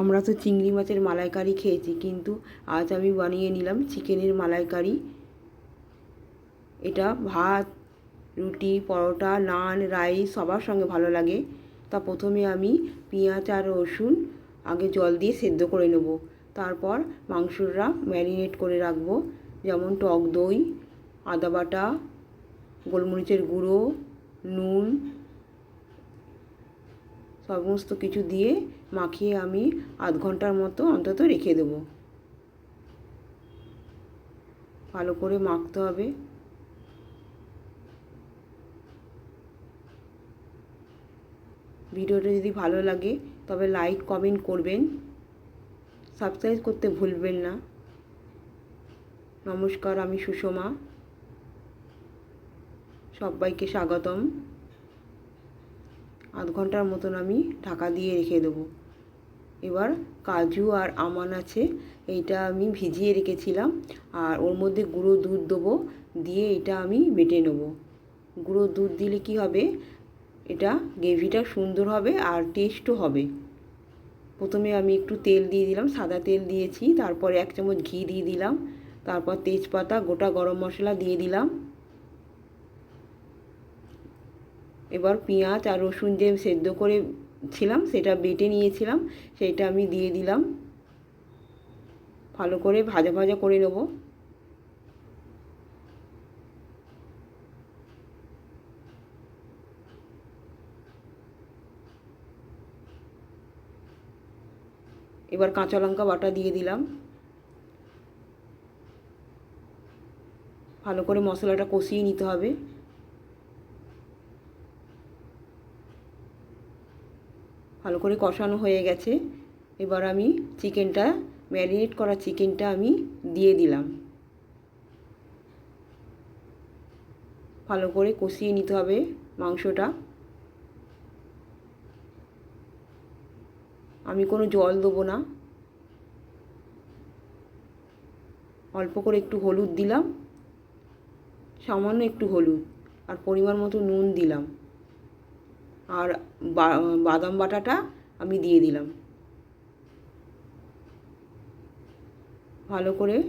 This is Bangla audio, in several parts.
আমরা তো চিংড়ি মাছের মালাইকারি খেয়েছি, কিন্তু আজ আমি বানিয়ে নিলাম চিকেনের মালাইকারি। এটা ভাত, রুটি, পরোটা, নান, রাইস, সবার সঙ্গে ভালো লাগে। তা প্রথমে আমি পেঁয়াজ আর রসুন আগে জল দিয়ে সেদ্ধ করে নেব। তারপর মাংসটা ম্যারিনেট করে রাখব, যেমন টক দই, আদা বাটা, গোলমরিচের গুঁড়ো, নুন সমস্ত কিছু দিয়ে মাখিয়ে আমি আধ ঘণ্টার মতো অন্তত রেখে দেবো। ভালো করে মাখতে হবে। ভিডিওটা যদি ভালো লাগে, তবে লাইক, কমেন্ট করবেন। সাবস্ক্রাইব করতে ভুলবেন না। নমস্কার, আমি সুষমা। সবাইকে স্বাগতম। আধ ঘণ্টার মতন আমি ঢাকা দিয়ে রেখে দেবো। এবার কাজু আর আমান আছে, এইটা আমি ভিজিয়ে রেখেছিলাম, আর ওর মধ্যে গুঁড়ো দুধ দেবো, দিয়ে এটা আমি বেটে নেব। গুঁড়ো দুধ দিলে কি হবে, এটা গ্রেভিটা সুন্দর হবে আর টেস্টও হবে। প্রথমে আমি একটু তেল দিয়ে দিলাম, সাদা তেল দিয়েছি, তারপরে এক চামচ ঘি দিয়ে দিলাম, তারপর তেজপাতা, গোটা গরম মশলা দিয়ে দিলাম। এবার পেঁয়াজ আর রসুন যে সেদ্ধ করে ছিলাম সেটা বেটে নিয়েছিলাম সেইটা আমি দিয়ে দিলাম। ভালো করে ভাজা ভাজা করে নেব। এবার কাঁচা লঙ্কা বাটা দিয়ে দিলাম। ভালো করে মশলাটা কষিয়ে নিতে হবে। ভালো করে কষানো হয়ে গেছে। এবার আমি চিকেনটা, ম্যারিনেট করা চিকেনটা আমি দিয়ে দিলাম। ভালো করে কষিয়ে নিতে হবে মাংসটা। আমি কোনো জল দেবো না। অল্প করে একটু হলুদ দিলাম। সামান্য একটু হলুদ। আর পরিমাণ মতো নুন দিলাম। আর বাদাম বাটাটা আমি দিয়ে দিলাম। ভালো করে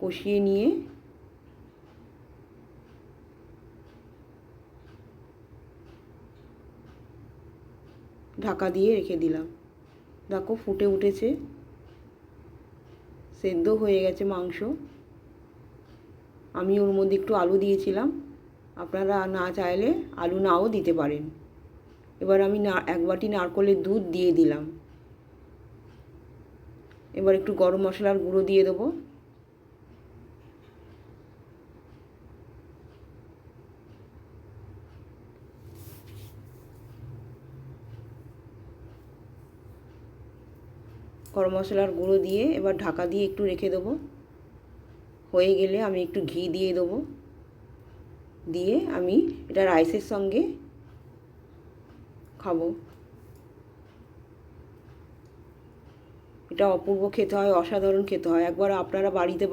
কষিয়ে নিয়ে ঢাকা দিয়ে রেখে দিলাম। দেখো ফুটে উঠেছে। সেদ্ধ হয়ে গেছে মাংস। আমি ওর মধ্যে একটু আলু দিয়েছিলাম। আপনারা না চাইলে আলু নাও দিতে পারেন। এবার আমি না, এক বাটি নারকলের দুধ দিয়ে দিলাম। এবার একটু গরম মশলার গুঁড়ো দিয়ে দেবো। গরম মশলার গুঁড়ো দিয়ে এবার ঢাকা দিয়ে একটু রেখে দেবো। হয়ে গেলে আমি একটু ঘি দিয়ে দেবো। দিয়ে আমি এটা রাইসের সঙ্গে খাব। এটা অপূর্ব খেতে হয় অসাধারণ খেতে হয়। একবার আপনারা বাড়িতে